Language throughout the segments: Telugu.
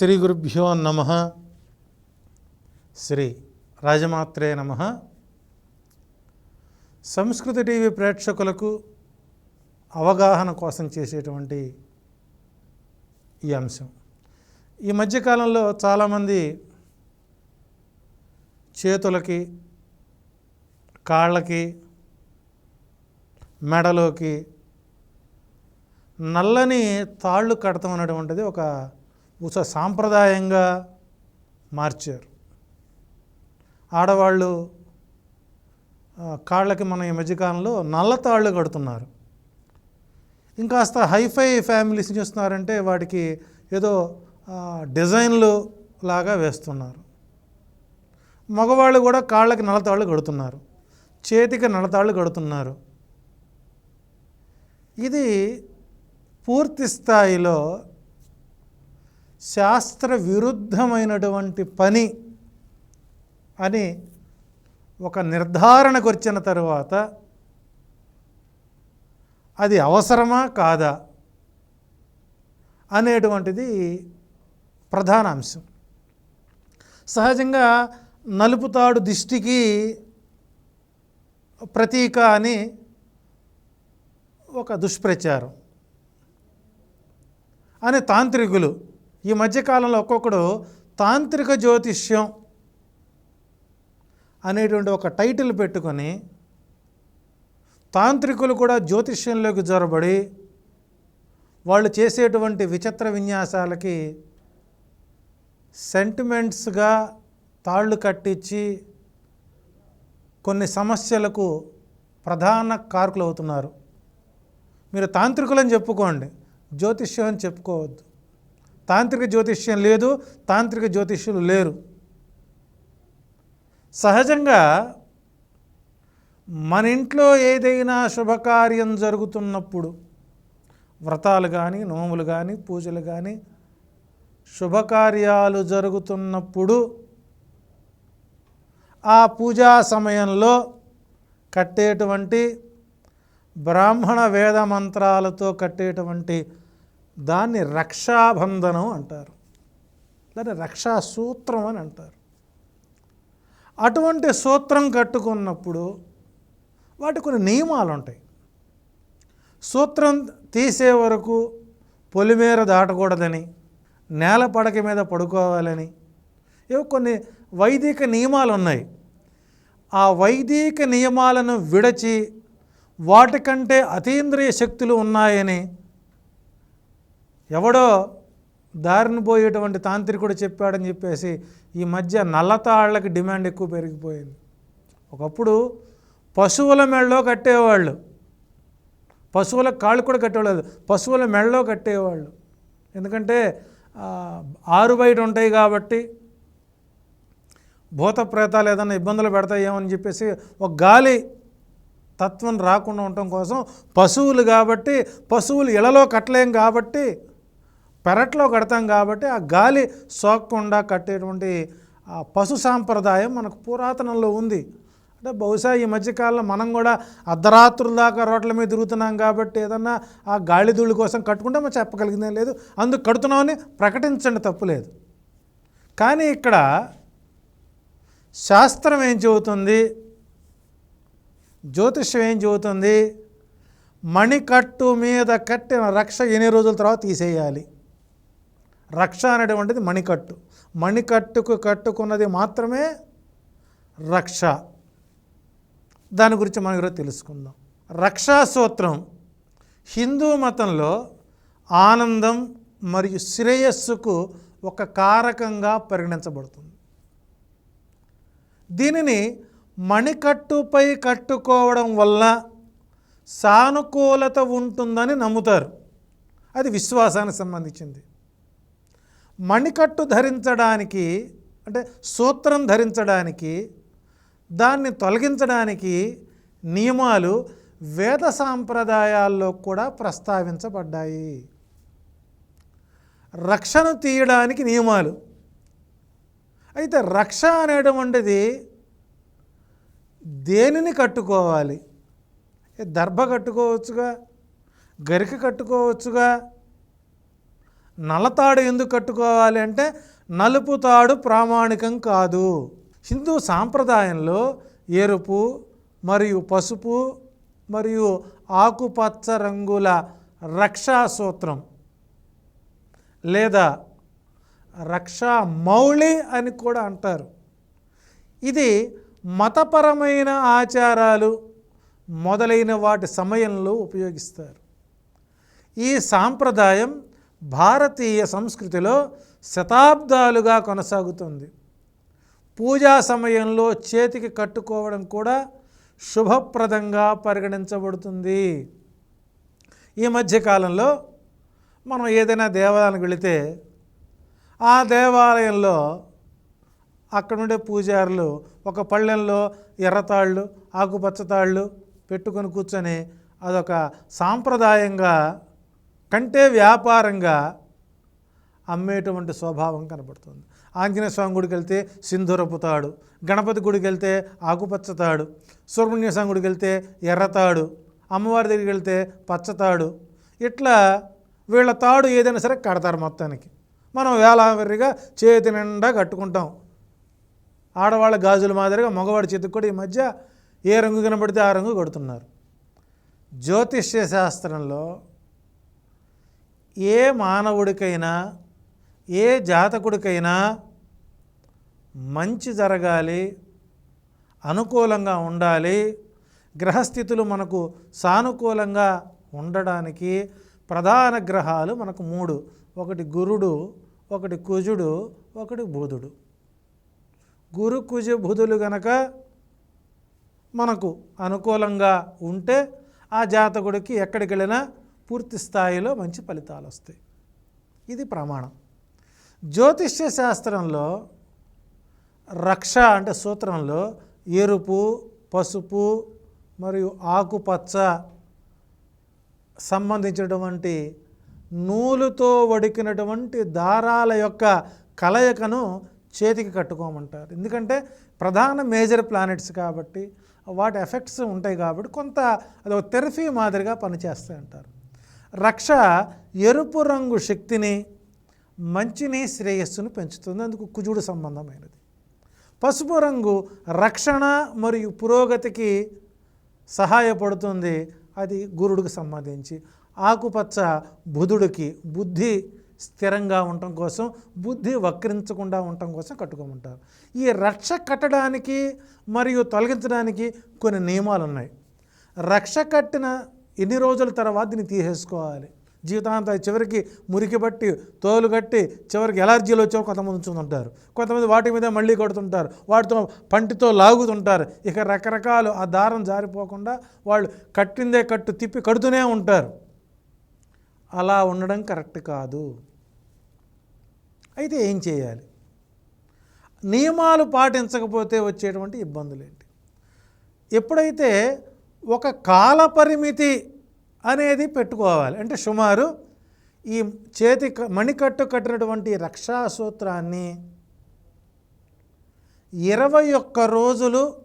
శ్రీ గురుభ్యో నమ. శ్రీ రాజమాత్రే నమ. సంస్కృత టీవీ ప్రేక్షకులకు అవగాహన కోసం చేసేటువంటి ఈ అంశం. ఈ మధ్యకాలంలో చాలామంది చేతులకి కాళ్ళకి మెడలోకి నల్లని తాళ్ళు కడతాం అనేటువంటిది ఒక ఉస సాంప్రదాయంగా మార్చారు. ఆడవాళ్ళు కాళ్ళకి మన ఈ మధ్యకాలంలో నల్లతాళ్ళు కడుతున్నారు. ఇంకాస్త హైఫై ఫ్యామిలీస్ చూస్తున్నారంటే వాటికి ఏదో డిజైన్లు లాగా వేస్తున్నారు. మగవాళ్ళు కూడా కాళ్ళకి నల్లతాళ్ళు కడుతున్నారు. చేతికి నల్లతాళ్ళు కడుతున్నారు. ఇది పూర్తి స్థాయిలో శాస్త్ర విరుద్ధమైనటువంటి పని అని ఒక నిర్ధారణకు వచ్చిన తరువాత అది అవసరమా కాదా అనేటువంటిది ప్రధాన అంశం. సహజంగా నలుపుతాడు దిష్టికి ప్రతీక అని ఒక దుష్ప్రచారం. అనే తాంత్రికులు ఈ మధ్యకాలంలో ఒక్కొక్కడు తాంత్రిక జ్యోతిష్యం అనేటువంటి ఒక టైటిల్ పెట్టుకొని తాంత్రికులు కూడా జ్యోతిష్యంలోకి జొరబడి వాళ్ళు చేసేటువంటి విచిత్ర విన్యాసాలకి సెంటిమెంట్స్గా తాళ్ళు కట్టించి కొన్ని సమస్యలకు ప్రధాన కారకులు అవుతున్నారు. మీరు తాంత్రికులని చెప్పుకోండి జ్యోతిష్యం అని చెప్పుకోవద్దు. తాంత్రిక జ్యోతిష్యం లేదు తాంత్రిక జ్యోతిష్యులు లేరు. సహజంగా మన ఇంట్లో ఏదైనా శుభకార్యం జరుగుతున్నప్పుడు వ్రతాలు కానీ నోములు కానీ పూజలు కానీ శుభకార్యాలు జరుగుతున్నప్పుడు ఆ పూజా సమయంలో కట్టేటువంటి బ్రాహ్మణ వేద మంత్రాలతో కట్టేటువంటి దాన్ని రక్షాబంధనం అంటారు. దాన్ని రక్షా సూత్రం అని అంటారు. అటువంటి సూత్రం కట్టుకున్నప్పుడు వాటి కొన్ని నియమాలు ఉంటాయి సూత్రం తీసే వరకు పొలిమేర దాటకూడదని నేల పడక మీద పడుకోవాలని ఇవి కొన్ని వైదిక నియమాలు ఉన్నాయి ఆ వైదిక నియమాలను విడచి వాటికంటే అతీంద్రియ శక్తులు ఉన్నాయని ఎవడో దారిని పోయేటువంటి తాంత్రికుడు చెప్పాడని చెప్పేసి ఈ మధ్య నల్లతాళ్ళకి డిమాండ్ ఎక్కువ పెరిగిపోయింది. ఒకప్పుడు పశువుల మెళ్ళలో కట్టేవాళ్ళు. పశువుల కాళ్ళు కూడా కట్టేవాళ్ళు. పశువుల మెళ్ళలో కట్టేవాళ్ళు. ఎందుకంటే ఆరు బయట ఉంటాయి కాబట్టి భూత ప్రేతాలు ఏదైనా ఇబ్బందులు పెడతాయేమని చెప్పేసి ఒక గాలి తత్వం రాకుండా ఉండటం కోసం పశువులు కాబట్టి పశువులు ఇళ్ళలో కట్టలేం కాబట్టి పెరట్లో కడతాం కాబట్టి ఆ గాలి సోకకుండా కట్టేటువంటి ఆ పశు సాంప్రదాయం మనకు పురాతనంలో ఉంది. అంటే బహుశా ఈ మధ్యకాలంలో మనం కూడా అర్ధరాత్రుల దాకా రోడ్ల మీద తిరుగుతున్నాం కాబట్టి ఏదన్నా ఆ గాలి ధూళి కోసం కట్టుకుంటే మనం చెప్పగలిగిందేం లేదు. అందుకు కడుతున్నామని ప్రకటించండి తప్పులేదు కానీ ఇక్కడ శాస్త్రం ఏం చెబుతుంది? జ్యోతిష్యం ఏం చెబుతుంది? మణికట్టు మీద కట్టిన రక్ష ఎన్ని రోజుల తర్వాత తీసేయాలి? రక్ష అనేటువంటిది మణికట్టు. మణికట్టుకు కట్టుకున్నది మాత్రమే రక్ష. దాని గురించి మనం ఈరోజు తెలుసుకుందాం. రక్షా సూత్రం హిందూ మతంలో ఆనందం మరియు శ్రేయస్సుకు ఒక కారకంగా పరిగణించబడుతుంది. దీనిని మణికట్టుపై కట్టుకోవడం వల్ల సానుకూలత ఉంటుందని నమ్ముతారు. అది విశ్వాసానికి సంబంధించింది. మణికట్టు ధరించడానికి అంటే సూత్రం ధరించడానికి దాన్ని తొలగించడానికి నియమాలు వేద సాంప్రదాయాల్లో కూడా ప్రస్తావించబడ్డాయి. రక్షను తీయడానికి నియమాలు. అయితే రక్ష అనేటువంటిది దేనిని కట్టుకోవాలి? దర్భ కట్టుకోవచ్చుగా? గరిక కట్టుకోవచ్చుగా? నల్లతాడు ఎందుకు కట్టుకోవాలి అంటే నలుపు తాడు ప్రామాణికం కాదు. హిందూ సాంప్రదాయంలో ఎరుపు మరియు పసుపు మరియు ఆకుపచ్చ రంగుల రక్షా సూత్రం లేదా రక్షా మౌళి అని కూడా అంటారు. ఇది మతపరమైన ఆచారాలు మొదలైన వాటి సమయంలో ఉపయోగిస్తారు. ఈ సాంప్రదాయం భారతీయ సంస్కృతిలో శతాబ్దాలుగా కొనసాగుతుంది. పూజా సమయంలో చేతికి కట్టుకోవడం కూడా శుభప్రదంగా పరిగణించబడుతుంది. ఈ మధ్యకాలంలో మనం ఏదైనా దేవాలయానికి వెళితే ఆ దేవాలయంలో అక్కడుండే పూజారులు ఒక పళ్ళెంలో ఎర్రతాళ్ళు ఆకుపచ్చ తాళ్ళు పెట్టుకొని కూర్చొని అదొక సాంప్రదాయంగా కంటే వ్యాపారంగా అమ్మేటువంటి స్వభావం కనబడుతుంది ఆంజనేయ స్వామి గుడికి వెళ్తే సింధూరపు తాడు గణపతి గుడికి వెళ్తే ఆకుపచ్చ తాడు సుబ్రహ్మణ్య స్వామి గుడికి వెళ్తే ఎర్రతాడు అమ్మవారి దగ్గరికి వెళ్తే పచ్చతాడు. ఇట్లా వీళ్ళ తాడు ఏదైనా సరే కడతారు మొత్తానికి. మనం వేలావరిగా చేతి నిండా కట్టుకుంటాం. ఆడవాళ్ళ గాజుల మాదిరిగా మగవాడి చేతికి కూడా ఈ మధ్య ఏ రంగు కనబడితే ఆ రంగు కొడుతున్నారు. జ్యోతిష్య శాస్త్రంలో ఏ మానవుడికైనా ఏ జాతకుడికైనా మంచి జరగాలి అనుకూలంగా ఉండాలి. గ్రహస్థితులు మనకు సానుకూలంగా ఉండడానికి ప్రధాన గ్రహాలు మనకు మూడు. ఒకటి గురుడు ఒకటి కుజుడు ఒకటి బుధుడు. గురు కుజ బుధులు గనక మనకు అనుకూలంగా ఉంటే ఆ జాతకుడికి ఎక్కడికి వెళ్ళినా పూర్తి స్థాయిలో మంచి ఫలితాలు వస్తాయి. ఇది ప్రమాణం. జ్యోతిష్య శాస్త్రంలో రక్ష అంటే సూత్రంలో ఎరుపు పసుపు మరియు ఆకుపచ్చ సంబంధించినటువంటి నూలుతో వడికినటువంటి దారాల యొక్క కలయికను చేతికి కట్టుకోమంటారు. ఎందుకంటే ప్రధాన మేజర్ ప్లానెట్స్ కాబట్టి వాటి ఎఫెక్ట్స్ ఉంటాయి కాబట్టి కొంత అది ఒక థెరపీ మాదిరిగా పనిచేస్తాయి అంటారు రక్ష ఎరుపు రంగు శక్తిని మంచిని శ్రేయస్సును పెంచుతుంది. అందుకు కుజుడు సంబంధమైనది. పసుపు రంగు రక్షణ మరియు పురోగతికి సహాయపడుతుంది. అది గురుడికి సంబంధించి. ఆకుపచ్చ బుధుడికి బుద్ధి స్థిరంగా ఉండటం కోసం బుద్ధి వక్రించకుండా ఉండటం కోసం కట్టుకోమంటారు. ఈ రక్ష కట్టడానికి మరియు తొలగించడానికి కొన్ని నియమాలు ఉన్నాయి రక్ష కట్టిన ఎన్ని రోజుల తర్వాత దీన్ని తీసేసుకోవాలి? జీవితాంత చివరికి మురికి బట్టి తోలు కట్టి చివరికి ఎలర్జీలు వచ్చావు కొంతమంది ఉంచుతుంటారు. కొంతమంది వాటి మీద మళ్ళీ కొడుతుంటారు. వాటితో పంటితో లాగుతుంటారు. ఇక రకరకాలు ఆ దారం జారిపోకుండా వాళ్ళు కట్టిందే కట్టు తిప్పి కడుతూనే ఉంటారు. అలా ఉండడం కరెక్ట్ కాదు. అయితే ఏం చేయాలి? నియమాలు పాటించకపోతే వచ్చేటువంటి ఇబ్బందులు ఏంటి ఎప్పుడైతే ఒక కాల పరిమితి అనేది పెట్టుకోవాలి. అంటే సుమారు ఈ చేతి మణికట్టు కట్టినటువంటి రక్షా సూత్రాన్ని ఇరవై ఒక్క రోజులు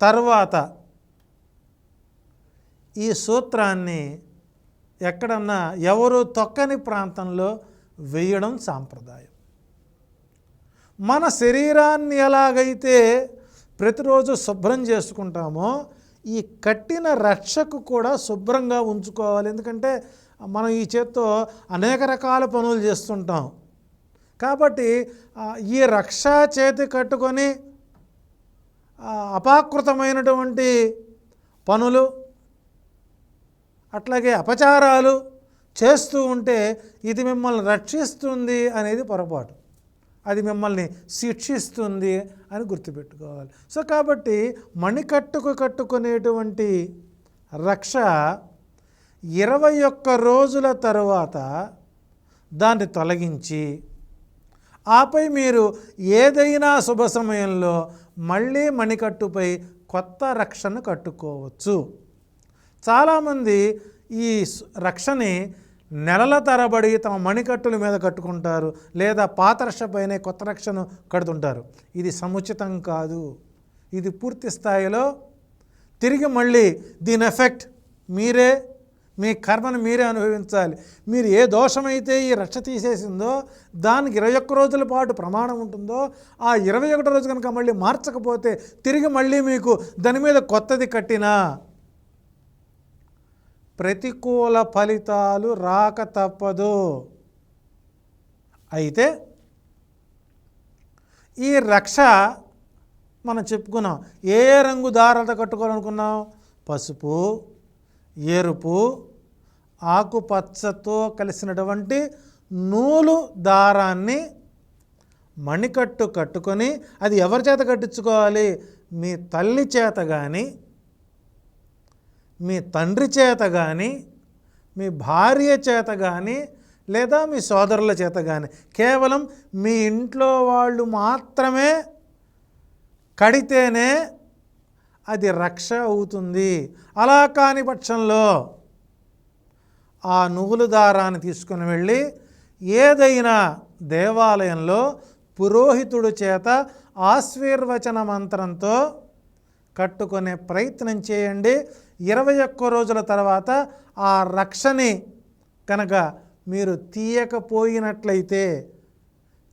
తర్వాత ఈ సూత్రాన్ని ఎక్కడన్నా ఎవరు తొక్కని ప్రాంతంలో వేయడం సాంప్రదాయం. మన శరీరాన్ని ఎలాగైతే ప్రతిరోజు శుభ్రం చేసుకుంటామో ఈ కట్టిన రక్షకు కూడా శుభ్రంగా ఉంచుకోవాలి. ఎందుకంటే మనం ఈ చేత్తో అనేక రకాల పనులు చేస్తుంటాం. కాబట్టి ఈ రక్ష చేతి కట్టుకొని అపాకృతమైనటువంటి పనులు అట్లాగే అపచారాలు చేస్తూ ఉంటే ఇది మిమ్మల్ని రక్షిస్తుంది అనేది పొరపాటు. అది మిమ్మల్ని శిక్షిస్తుంది అని గుర్తుపెట్టుకోవాలి. సో కాబట్టి మణికట్టుకు కట్టుకునేటువంటి రక్ష ఇరవై ఒక్క రోజుల తరువాత దాన్ని తొలగించి ఆపై మీరు ఏదైనా శుభ సమయంలో మళ్ళీ మణికట్టుపై కొత్త రక్షను కట్టుకోవచ్చు. చాలామంది ఈ రక్షని నెలల తరబడి తమ మణికట్టుల మీద కట్టుకుంటారు లేదా పాత రక్షపైనే కొత్త రక్షను కడుతుంటారు. ఇది సముచితం కాదు. ఇది పూర్తి స్థాయిలో తిరిగి మళ్ళీ దీని ఎఫెక్ట్ మీరే మీ కర్మను మీరే అనుభవించాలి. మీరు ఏ దోషమైతే ఈ రక్ష తీసేసిందో దానికి ఇరవై ఒక్క రోజుల పాటు ప్రమాణం ఉంటుందో ఆ ఇరవై ఒకటో రోజు కనుక మళ్ళీ మార్చకపోతే తిరిగి మళ్ళీ మీకు దాని మీద కొత్తది కట్టినా ప్రతికూల ఫలితాలు రాక తప్పదు. అయితే ఈ రక్ష మనం చెప్పుకున్నాం. ఏ రంగు దారాలతో కట్టుకోవాలనుకున్నాం? పసుపు ఎరుపు ఆకుపచ్చతో కలిసినటువంటి నూలు దారాన్ని మణికట్టు కట్టుకొని అది ఎవరి చేత కట్టించుకోవాలి? మీ తల్లి చేత కానీ మీ తండ్రి చేత కానీ మీ భార్య చేత కానీ లేదా మీ సోదరుల చేత కానీ కేవలం మీ ఇంట్లో వాళ్ళు మాత్రమే కడితేనే అది రక్ష అవుతుంది. అలా కాని పక్షంలో ఆ నువ్వుల దారాన్ని తీసుకుని వెళ్ళి ఏదైనా దేవాలయంలో పురోహితుడు చేత ఆశీర్వచన మంత్రంతో కట్టుకునే ప్రయత్నం చేయండి. ఇరవై ఒక్క రోజుల తర్వాత ఆ రక్షని కనుక మీరు తీయకపోయినట్లయితే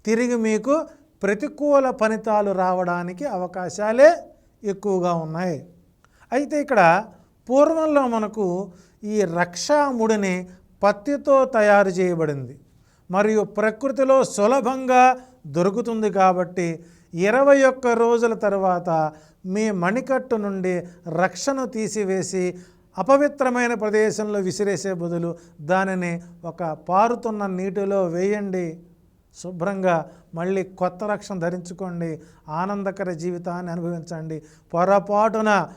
తిరిగి మీకు ప్రతికూల ఫలితాలు రావడానికి అవకాశాలే ఎక్కువగా ఉన్నాయి. అయితే ఇక్కడ పూర్వంలో మనకు ఈ రక్షాముడిని పత్తితో తయారు చేయబడింది. మరియు ప్రకృతిలో సులభంగా దొరుకుతుంది కాబట్టి ఇరవై ఒక్క రోజుల తర్వాత మీ మణికట్టు నుండి రక్షను తీసివేసి అపవిత్రమైన ప్రదేశంలో విసిరేసే బదులు దానిని ఒక పారుతున్న నీటిలో వేయండి. శుభ్రంగా మళ్ళీ కొత్త రక్షణ ధరించుకోండి. ఆనందకర జీవితాన్ని అనుభవించండి. పొరపాటున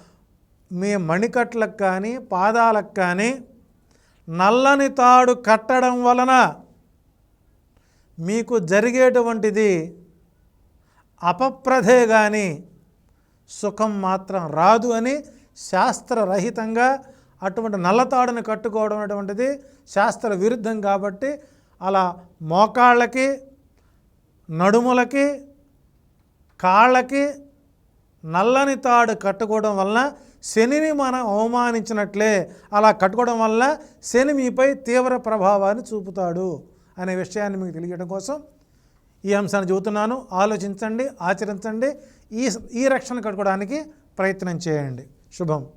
మీ మణికట్లకు కానీ పాదాలకు కానీ నల్లని తాడు కట్టడం వలన మీకు జరిగేటువంటిది అపప్రధే కానీ సుఖం మాత్రం రాదు అని శాస్త్రరహితంగా అటువంటి నల్లతాడును కట్టుకోవడం అటువంటిది శాస్త్ర విరుద్ధం కాబట్టి అలా మోకాళ్ళకి నడుములకి కాళ్ళకి నల్లని తాడు కట్టుకోవడం వలన శనిని మనం అవమానించినట్లే అలా కట్టుకోవడం వల్ల శని మీపై తీవ్ర ప్రభావాన్ని చూపుతాడు అనే విషయాన్ని మీకు తెలియడం కోసం ఈ అంశాన్ని చెబుతున్నాను ఆలోచించండి ఆచరించండి. ఈ ఈ రక్షణ కట్టుకోవడానికి ప్రయత్నం చేయండి. శుభం.